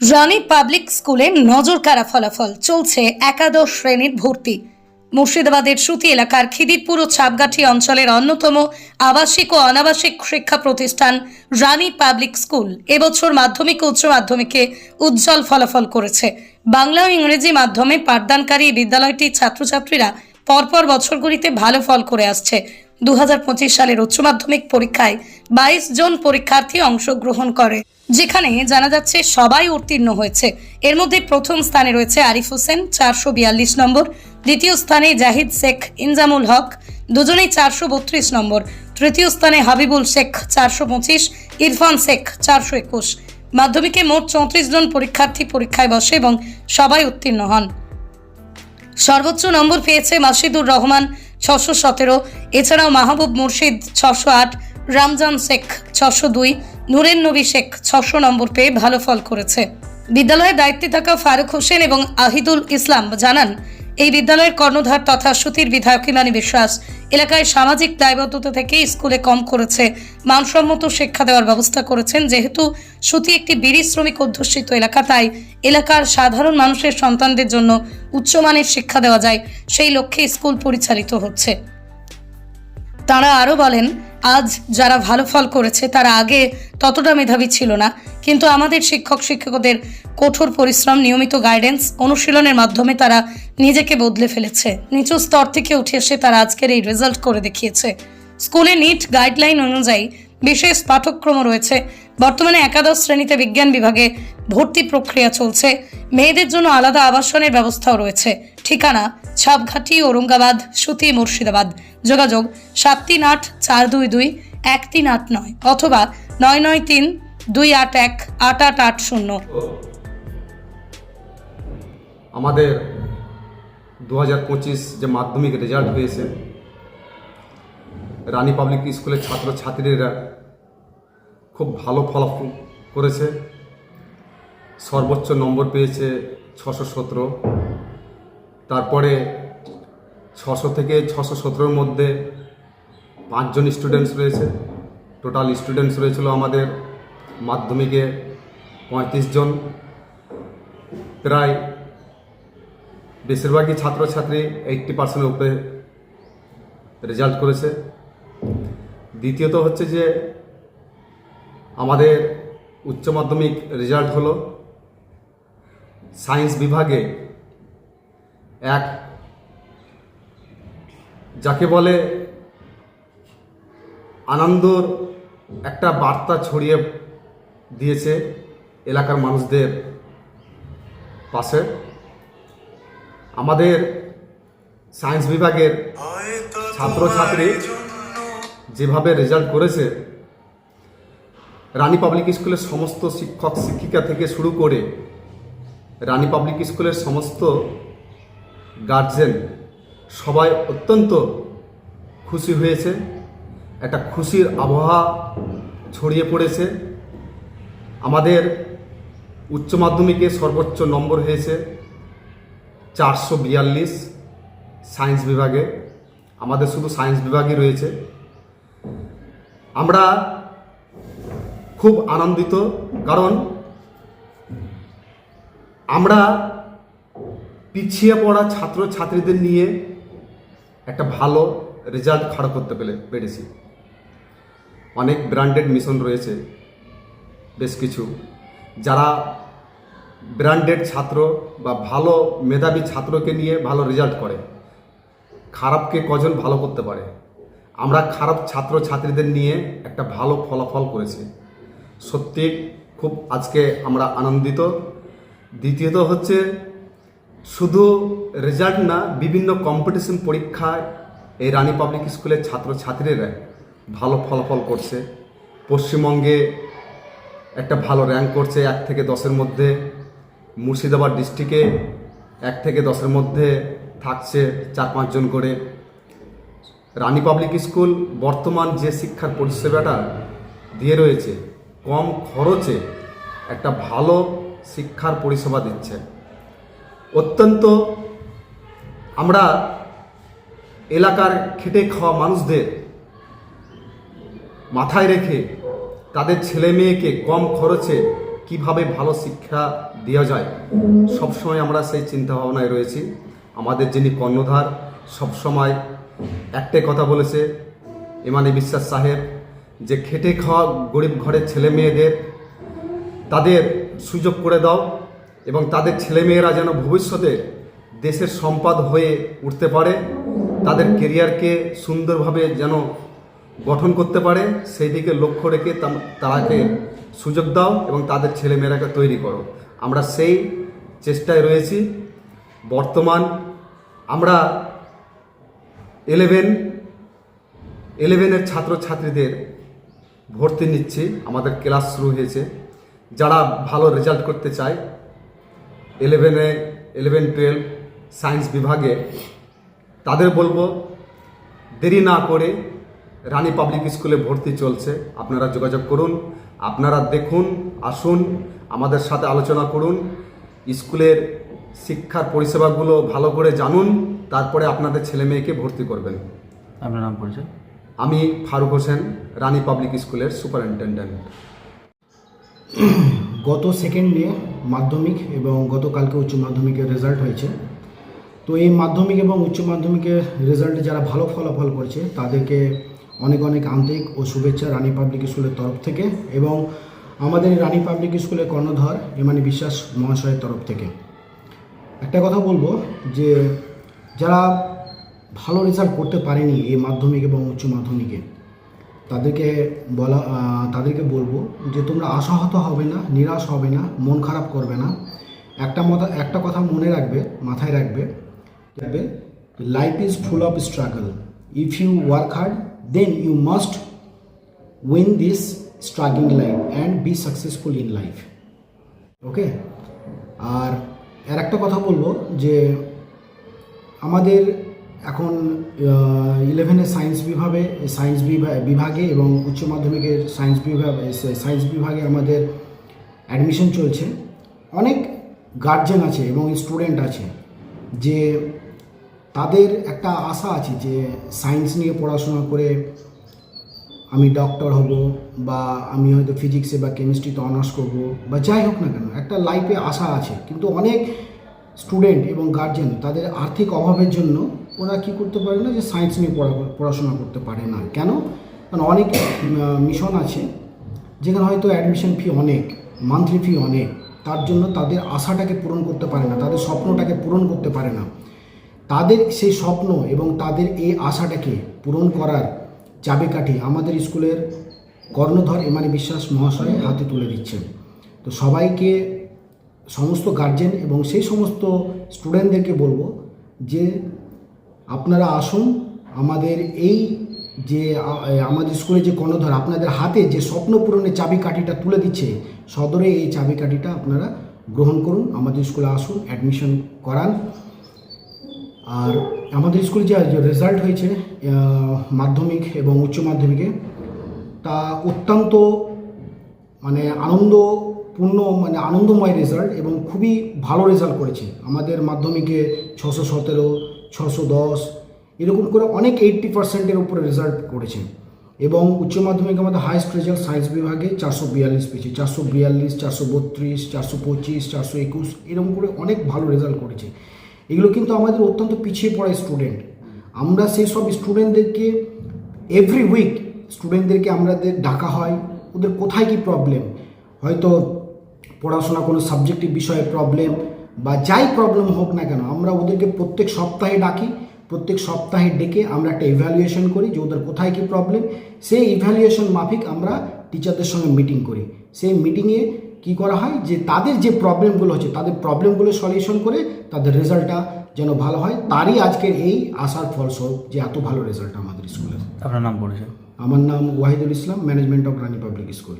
রানী public স্কুলে নজর কাড়া ফলাফল চলছে একাদশ শ্রেণির ভর্তি। মুর্শিদাবাদের সুতি এলাকার খিদিরপুর ও ছাপগাঠি অঞ্চলের অন্যতম আবাসিক ও অনাবাসিক শিক্ষা প্রতিষ্ঠান রানী পাবলিক স্কুল এবছর মাধ্যমিক ও উচ্চ মাধ্যমিকে উজ্জ্বল ফলাফল করেছে। বাংলা ও ইংরেজি মাধ্যমে পাঠদানকারী বিদ্যালয়টির ছাত্রছাত্রীরা পরপর বছরগুলিতে ভালো ফল করে আসছে। দু হাজার পঁচিশ সালের উচ্চ মাধ্যমিক পরীক্ষায় বাইশ জন পরীক্ষার্থী অংশগ্রহণ করে, যেখানে জানা যাচ্ছে সবাই উত্তীর্ণ হয়েছে। এর মধ্যে প্রথম স্থানে রয়েছে আরিফ হোসেন, চারশো বিয়াল্লিশ নম্বর। দ্বিতীয় স্থানে জাহিদ শেখ, ইনজামুল হক, দুজনেই চারশো বত্রিশ নম্বর। তৃতীয় স্থানে হাবিবুল শেখ, চারশো পঁচিশ, ইরফান শেখ, চারশো একুশ। মাধ্যমিকে মোট চৌত্রিশ জন পরীক্ষার্থী পরীক্ষায় বসে এবং সবাই উত্তীর্ণ হন। সর্বোচ্চ নম্বর পেয়েছে মাসিদুর রহমান ছশো সতেরো, এছাড়াও মাহবুব মুর্শিদ ছশো আট, রামজান শেখ ছশো দুই, নুরেন নবী শেখ ছশো নম্বর পেয়ে ভালো ফল করেছে। বিদ্যালয়ের দায়িত্বে থাকা ফারুক হোসেন এবং আহিদুল ইসলাম জানান এই বিদ্যালয়ের কর্ণধার তথা সুতির বিধায়ক ইমানি বিশ্বাস এলাকায় সামাজিক দায়বদ্ধতা থেকে স্কুলে কম করেছে। মানসম্মত শিক্ষা দেওয়ার ব্যবস্থা করেছেন, যেহেতু সুতি একটি বিড়ি শ্রমিক অধ্যুষিত এলাকা, তাই এলাকার সাধারণ মানুষের সন্তানদের জন্য উচ্চমানের শিক্ষা দেওয়া যায়। সেই লক্ষ্যে স্কুল পরিচালিত হচ্ছে। তারা আরও বলেন, আজ যারা ভালো ফল করেছে, তারা আগে ততটা মেধাবী ছিল না। কিন্তু আমাদের শিক্ষক, শিক্ষকদের কঠোর পরিশ্রম, নিয়মিত গাইডেন্স অনুশীলনের মাধ্যমে তারা নিজেকে বদলে ফেলেছে। নিচু স্তর থেকে উঠে এসে তারা আজকের এই রেজাল্ট করে দেখিয়েছে। স্কুলে নিট গাইডলাইন অনুযায়ী বিশেষ পাঠ্যক্রম রয়েছে। বর্তমানে একাদশ শ্রেণীতে বিজ্ঞান বিভাগে ভর্তি প্রক্রিয়া চলছে। মেয়েদের জন্য আলাদা আবাসনের ব্যবস্থাও রয়েছে। ঠিকানা ছাপঘাটি, ঔরঙ্গাবাদ, সুতি মুর্শিদাবাদ। যোগাযোগ সাত তিন আট চার দুই দুই এক তিন আট নয় অথবা নয় নয় তিন দুই আট এক আট আট আট শূন্য। আমাদের দু হাজার পঁচিশ যে মাধ্যমিক রেজাল্ট হয়েছে রানী পাবলিক স্কুলের ছাত্রছাত্রীরা খুব ভালো ফলাফল করেছে। সর্বোচ্চ নম্বর পেয়েছে ছশো সতেরো। তারপরে ছশো থেকে ছশো সতেরোর মধ্যে পাঁচজন স্টুডেন্টস রয়েছে। টোটাল স্টুডেন্টস রয়েছিল আমাদের মাধ্যমিকে পঁয়ত্রিশ জন। প্রায় বেশিরভাগই ছাত্রছাত্রী এইট্টি পার্সেন্টের উপরে রেজাল্ট করেছে। দ্বিতীয়ত হচ্ছে যে আমাদের উচ্চ মাধ্যমিক রেজাল্ট হলো সায়েন্স বিভাগে এক। যাকে বলে আনন্দর একটা বার্তা ছড়িয়ে দিয়েছে এলাকার মানুষদের পাশে। আমাদের সায়েন্স বিভাগের ছাত্রছাত্রী যেভাবে রেজাল্ট করেছে, রানী পাবলিক স্কুলের সমস্ত শিক্ষক শিক্ষিকা থেকে শুরু করে রানী পাবলিক স্কুলের সমস্ত গার্জেন সবাই অত্যন্ত খুশি হয়েছে। একটা খুশির আবহাওয়া ছড়িয়ে পড়েছে। আমাদের উচ্চ মাধ্যমিকে সর্বোচ্চ নম্বর হয়েছে চারশো বিয়াল্লিশ সায়েন্স বিভাগে। আমাদের শুধু সায়েন্স বিভাগই রয়েছে। আমরা খুব আনন্দিত, কারণ আমরা পিছিয়ে পড়া ছাত্রছাত্রীদের নিয়ে একটা ভালো রেজাল্ট খাড়া করতে পেরে পেরেছি। অনেক ব্র্যান্ডেড মিশন রয়েছে, বেশ কিছু। যারা ব্র্যান্ডেড ছাত্র বা ভালো মেধাবী ছাত্রকে নিয়ে ভালো রেজাল্ট করে, খারাপকে কজন ভালো করতে পারে? আমরা খারাপ ছাত্র ছাত্রীদের নিয়ে একটা ভালো ফলাফল করেছি। সত্যি খুব আজকে আমরা আনন্দিত। দ্বিতীয়ত হচ্ছে শুধু রেজাল্ট না, বিভিন্ন কম্পিটিশন পরীক্ষায় এই রানী পাবলিক স্কুলের ছাত্রছাত্রীরা ভালো ফলাফল করছে। পশ্চিমবঙ্গে একটা ভালো র্যাঙ্ক করছে এক থেকে দশের মধ্যে। মুর্শিদাবাদ ডিস্ট্রিক্টে এক থেকে দশের মধ্যে থাকছে চার পাঁচজন করে। রানী পাবলিক স্কুল বর্তমান যে শিক্ষার পরিষেবাটা দিয়ে রয়েছে, কম খরচে একটা ভালো শিক্ষার পরিষেবা দিচ্ছে। অত্যন্ত আমরা এলাকার খেটে খাওয়া মানুষদের মাথায় রেখে তাদের ছেলে মেয়েকে কম খরচে কীভাবে ভালো শিক্ষা দেওয়া যায়, সবসময় আমরা সেই চিন্তা ভাবনায় রয়েছি। আমাদের যিনি কর্ণধার সবসময় একটাই কথা বলেছে, ইমানি বিশ্বাস সাহেব, যে খেটে খাওয়া গরিব ঘরের ছেলে মেয়েদের তাদের সুযোগ করে দাও এবং তাদের ছেলেমেয়েরা যেন ভবিষ্যতে দেশের সম্পদ হয়ে উঠতে পারে, তাদের কেরিয়ারকে সুন্দরভাবে যেন গঠন করতে পারে, সেই দিকে লক্ষ্য রেখে তারাকে সুযোগ দাও এবং তাদের ছেলেমেয়েরাকে তৈরি করো। আমরা সেই চেষ্টায় রয়েছি। বর্তমান আমরা ইলেভেন ইলেভেনের ছাত্রছাত্রীদের ভর্তি নিচ্ছি। আমাদের ক্লাস শুরু হয়েছে। যারা ভালো রেজাল্ট করতে চায় ইলেভেনে ইলেভেন টুয়েলভ সায়েন্স বিভাগে তাদের বলব দেরি না করে রানী পাবলিক স্কুলে ভর্তি চলছে। আপনারা যোগাযোগ করুন আপনারা দেখুন আসুন আমাদের সাথে আলোচনা করুন স্কুলের শিক্ষার পরিষেবাগুলো ভালো করে জানুন তারপরে আপনাদের ছেলে মেয়েকে ভর্তি করবেন। আপনার নাম পরিচয়? আমি ফারুক হোসেন রানী পাবলিক স্কুলের সুপারিনটেন্ডেন্ট গত সেকেন্ডে মাধ্যমিক এবং গতকালকে উচ্চ মাধ্যমিকের রেজাল্ট হয়েছে। তো এই মাধ্যমিক এবং উচ্চ মাধ্যমিকের রেজাল্টে যারা ভালো ফলাফল করছে, তাদেরকে অনেক অনেক আন্তরিক ও শুভেচ্ছা রানী পাবলিক স্কুলের তরফ থেকে এবং আমাদের রানী পাবলিক স্কুলের কর্ণধর এমানি বিশ্বাস মহাশয়ের তরফ থেকে। একটা কথা বলব যে যারা ভালো রেজাল্ট করতে পারেনি এই মাধ্যমিক এবং উচ্চ মাধ্যমিকে তাদেরকে বলা তাদেরকে বলব যে তোমরা আশাহত হবে না, নিরাশ হবে না, মন খারাপ করবে না। একটা মত, একটা কথা মনে রাখবে, মাথায় রাখবে রাখবে life is full of struggle if you work hard then you must win this struggling life and be successful in life okay আর আর একটা কথা বলব যে আমাদের এখন ইলেভেনের সায়েন্স বিভাগে সায়েন্স বিভাগে এবং উচ্চ মাধ্যমিকের সায়েন্স বিভাগ সায়েন্স বিভাগে আমাদের অ্যাডমিশন চলছে। অনেক গার্জেন আছে এবং স্টুডেন্ট আছে যে তাদের একটা আশা আছে যে সায়েন্স নিয়ে পড়াশোনা করে আমি ডক্টর হব বা আমি হয়তো ফিজিক্সে বা কেমিস্ট্রিতে অনার্স করব বা যাই হোক না কেন, একটা লাইফে আশা আছে। কিন্তু অনেক স্টুডেন্ট এবং গার্জেন তাদের আর্থিক অভাবের জন্য ওরা কি করতে পারে না যে সায়েন্স নিয়ে পড়া পড়াশোনা করতে পারে না। কেন? কারণ অনেক মিশন আছে, যেখানে হয়তো অ্যাডমিশন ফি অনেক মান্থলি ফি অনেক। তার জন্য তাদের আশাটাকে পূরণ করতে পারে না, তাদের স্বপ্নটাকে পূরণ করতে পারে না। তাদের সেই স্বপ্ন এবং তাদের এই আশাটাকে পূরণ করার চাবিকাঠি আমাদের স্কুলের কর্ণধর এমানি বিশ্বাস মহাশয় হাতে তুলে দিচ্ছেন। তো সবাইকে, সমস্ত গার্জেন এবং সেই সমস্ত স্টুডেন্টদেরকে বলব যে আপনারা আসুন, আমাদের এই যে আমাদের স্কুলে যে কর্ণধর, আপনাদের হাতে যে স্বপ্ন পূরণের চাবিকাঠিটা তুলে দিচ্ছে, সদরে এই চাবিকাঠিটা আপনারা গ্রহণ করুন, আমাদের স্কুলে আসুন অ্যাডমিশন করান। আর আমাদের স্কুলে যে রেজাল্ট হয়েছে মাধ্যমিক এবং উচ্চ মাধ্যমিকে, তা অত্যন্ত মানে আনন্দপূর্ণ মানে আনন্দময় রেজাল্ট এবং খুবই ভালো রেজাল্ট করেছে। আমাদের মাধ্যমিকে ছশো সতেরো ছশো দশ, এরকম করে অনেক এইট্টি পার্সেন্টের উপরে রেজাল্ট করেছে। এবং উচ্চ মাধ্যমিকে আমাদের হাইস্ট রেজাল্ট সায়েন্স বিভাগে চারশো বিয়াল্লিশ পেয়েছে। চারশো বিয়াল্লিশ, চারশো বত্রিশ, চারশো পঁচিশ, চারশো একুশ, এরকম করে অনেক ভালো রেজাল্ট করেছে। এগুলো কিন্তু আমাদের অত্যন্ত পিছিয়ে পড়া স্টুডেন্ট আমরা সেই সব স্টুডেন্টদেরকে এভরি উইক স্টুডেন্টদেরকে আমাদের ডাকা হয়, ওদের কোথায় কি প্রবলেম হয়তো পড়াশোনা কোনো সাবজেক্টিভ বিষয়ে প্রবলেম বা যাই প্রবলেম হোক না কেন আমরা ওদেরকে প্রত্যেক সপ্তাহে ডাকি প্রত্যেক সপ্তাহে ডেকে আমরা একটা ইভ্যালুয়েশন করি যে ওদের কোথায় কী প্রবলেম সেই ইভ্যালুয়েশন মাফিক আমরা টিচারদের সঙ্গে মিটিং করি। সেই মিটিংয়ে কি করা হয় যে তাদের যে প্রবলেমগুলো হচ্ছে তাদের প্রবলেমগুলো সলিউশন করে তাদের রেজাল্টটা যেন ভালো হয়। তারই আজকের এই আশার ফলস্বরূপ যে এত ভালো রেজাল্ট আমাদের স্কুলের আপনার নাম পরিচয় আমার নাম Wahidul Islam management of Rani public school